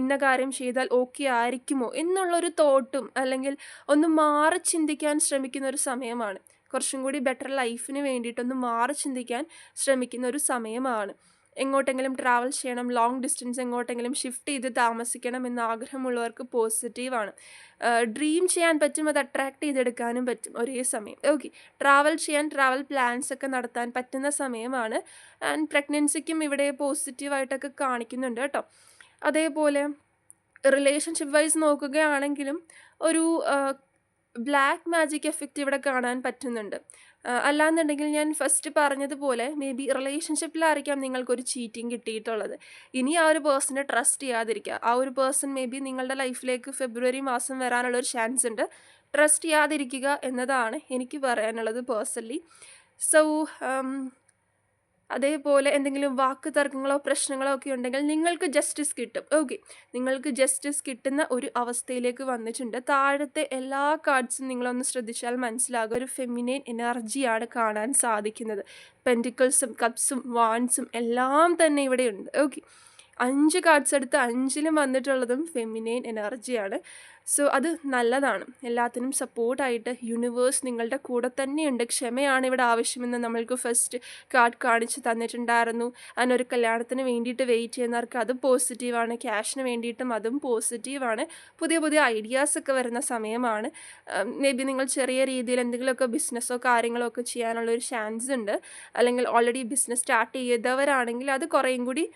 ഇന്ന കാര്യം ചെയ്താൽ ഓക്കെ ആയിരിക്കുമോ? എന്നുള്ളൊരു തോട്ടും അല്ലെങ്കിൽ ഒന്ന് മാറി ചിന്തിക്കാൻ ശ്രമിക്കുന്ന ഒരു സമയമാണ്. കുറച്ചും കൂടി ബെറ്റർ ലൈഫിന് വേണ്ടിയിട്ടൊന്ന് മാറി ചിന്തിക്കാൻ ശ്രമിക്കുന്ന ഒരു സമയമാണ്. എങ്ങോട്ടെങ്കിലും ട്രാവൽ ചെയ്യണം ലോങ് ഡിസ്റ്റൻസ് എങ്ങോട്ടെങ്കിലും ഷിഫ്റ്റ് ചെയ്ത് താമസിക്കണം എന്ന ആഗ്രഹമുള്ളവർക്ക് പോസിറ്റീവാണ് ഡ്രീം ചെയ്യാൻ പറ്റും അത് അട്രാക്ട് ചെയ്തെടുക്കാനും പറ്റും ഒരേ സമയം. ഓക്കെ ട്രാവൽ ചെയ്യാൻ ട്രാവൽ പ്ലാൻസ് ഒക്കെ നടത്താൻ പറ്റുന്ന സമയമാണ്. ആൻഡ് പ്രഗ്നൻസിക്കും ഇവിടെ പോസിറ്റീവായിട്ടൊക്കെ കാണിക്കുന്നുണ്ട് കേട്ടോ. അതേപോലെ റിലേഷൻഷിപ്പ് വൈസ് നോക്കുകയാണെങ്കിലും ഒരു ബ്ലാക്ക് മാജിക് എഫക്റ്റ് ഇവിടെ കാണാൻ പറ്റുന്നുണ്ട്. അല്ലാന്നുണ്ടെങ്കിൽ ഞാൻ ഫസ്റ്റ് പറഞ്ഞതുപോലെ മേ ബി റിലേഷൻഷിപ്പിലായിരിക്കാം നിങ്ങൾക്കൊരു ചീറ്റിംഗ് കിട്ടിയിട്ടുള്ളത്. ഇനി ആ ഒരു പേഴ്സണെ ട്രസ്റ്റ് ചെയ്യാതിരിക്കുക. ആ ഒരു പേഴ്സൺ മേ ബി നിങ്ങളുടെ ലൈഫിലേക്ക് ഫെബ്രുവരി മാസം വരാനുള്ള ഒരു ചാൻസ് ഉണ്ട്. ട്രസ്റ്റ് ചെയ്യാതിരിക്കുക എന്നതാണ് എനിക്ക് പറയാനുള്ളത് പേഴ്സണലി സോ അതേപോലെ എന്തെങ്കിലും വാക്ക് തർക്കങ്ങളോ പ്രശ്നങ്ങളോ ഒക്കെ ഉണ്ടെങ്കിൽ നിങ്ങൾക്ക് ജസ്റ്റിസ് കിട്ടും. ഓക്കെ നിങ്ങൾക്ക് ജസ്റ്റിസ് കിട്ടുന്ന ഒരു അവസ്ഥയിലേക്ക് വന്നിട്ടുണ്ട്. താഴത്തെ എല്ലാ കാർഡ്സും നിങ്ങളൊന്ന് ശ്രദ്ധിച്ചാൽ മനസ്സിലാകും. ഒരു ഫെമിനൈൻ എനർജിയാണ് കാണാൻ സാധിക്കുന്നത്. പെന്റിക്കിൾസും കപ്സും വാൻസും എല്ലാം തന്നെ ഇവിടെയുണ്ട്. ഓക്കെ അഞ്ച് കാർഡ്സ് എടുത്ത് അഞ്ചിലും വന്നിട്ടുള്ളതും ഫെമിനൈൻ എനർജിയാണ് സോ അത് നല്ലതാണ്. എല്ലാത്തിനും സപ്പോർട്ടായിട്ട് യൂണിവേഴ്സ് നിങ്ങളുടെ കൂടെ തന്നെയുണ്ട്. ക്ഷമയാണ് ഇവിടെ ആവശ്യമെന്ന് നമ്മൾക്ക് ഫസ്റ്റ് കാർഡ് കാണിച്ച് തന്നിട്ടുണ്ടായിരുന്നു. ഒരു കല്യാണത്തിന് വേണ്ടിയിട്ട് വെയിറ്റ് ചെയ്യുന്നവർക്ക് അതും പോസിറ്റീവാണ് ക്യാഷിന് വേണ്ടിയിട്ടും അതും പോസിറ്റീവാണ് പുതിയ പുതിയ ഐഡിയാസ് ഒക്കെ വരുന്ന സമയമാണ്. മേ ബി നിങ്ങൾ ചെറിയ രീതിയിൽ എന്തെങ്കിലുമൊക്കെ ബിസിനസ്സോ കാര്യങ്ങളോ ഒക്കെ ചെയ്യാനുള്ള ഒരു ചാൻസ് ഉണ്ട്. അല്ലെങ്കിൽ ഓൾറെഡി ബിസിനസ് സ്റ്റാർട്ട് ചെയ്തവരാണെങ്കിൽ അത് കുറേയും കൂടി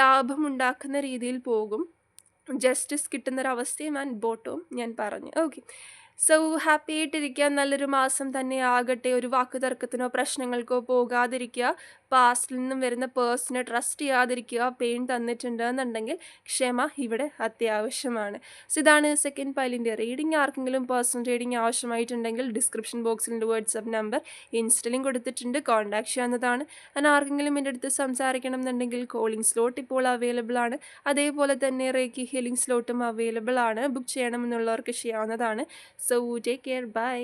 ലാഭമുണ്ടാക്കുന്ന രീതിയിൽ പോകും. ജസ്റ്റിസ് കിട്ടുന്നൊരവസ്ഥയും ആൻഡ് ബോട്ടവും ഞാൻ പറഞ്ഞു. ഓക്കെ സോ ഹാപ്പി ആയിട്ടിരിക്കുക. നല്ലൊരു മാസം തന്നെ ആകട്ടെ. ഒരു വാക്ക് തർക്കത്തിനോ പ്രശ്നങ്ങൾക്കോ പോകാതിരിക്കുക. പാസ്റ്റിൽ നിന്നും വരുന്ന പേഴ്സണെ ട്രസ്റ്റ് ചെയ്യാതിരിക്കുക. പെയിൻ തന്നിട്ടുണ്ട് എന്നുണ്ടെങ്കിൽ ക്ഷമ ഇവിടെ അത്യാവശ്യമാണ്. സോ ഇതാണ് സെക്കൻഡ് പൈലിന്റെ റീഡിംഗ് ആർക്കെങ്കിലും പേഴ്സണൽ റീഡിംഗ് ആവശ്യമായിട്ടുണ്ടെങ്കിൽ ഡിസ്ക്രിപ്ഷൻ ബോക്സിൽ എന്റെ വാട്സപ്പ് നമ്പർ ഇൻസ്റ്റലും കൊടുത്തിട്ടുണ്ട്. കോൺടാക്ട് ചെയ്യാവുന്നതാണ്. അത് ആർക്കെങ്കിലും എന്റെ അടുത്ത് സംസാരിക്കണം എന്നുണ്ടെങ്കിൽ കോളിംഗ് സ്ലോട്ട് ഇപ്പോൾ അവൈലബിൾ ആണ്. അതേപോലെ തന്നെ റേക്കി ഹീലിംഗ് സ്ലോട്ടും അവൈലബിൾ ആണ്. ബുക്ക് ചെയ്യണമെന്നുള്ളവർക്ക് ചെയ്യാവുന്നതാണ്. So take care by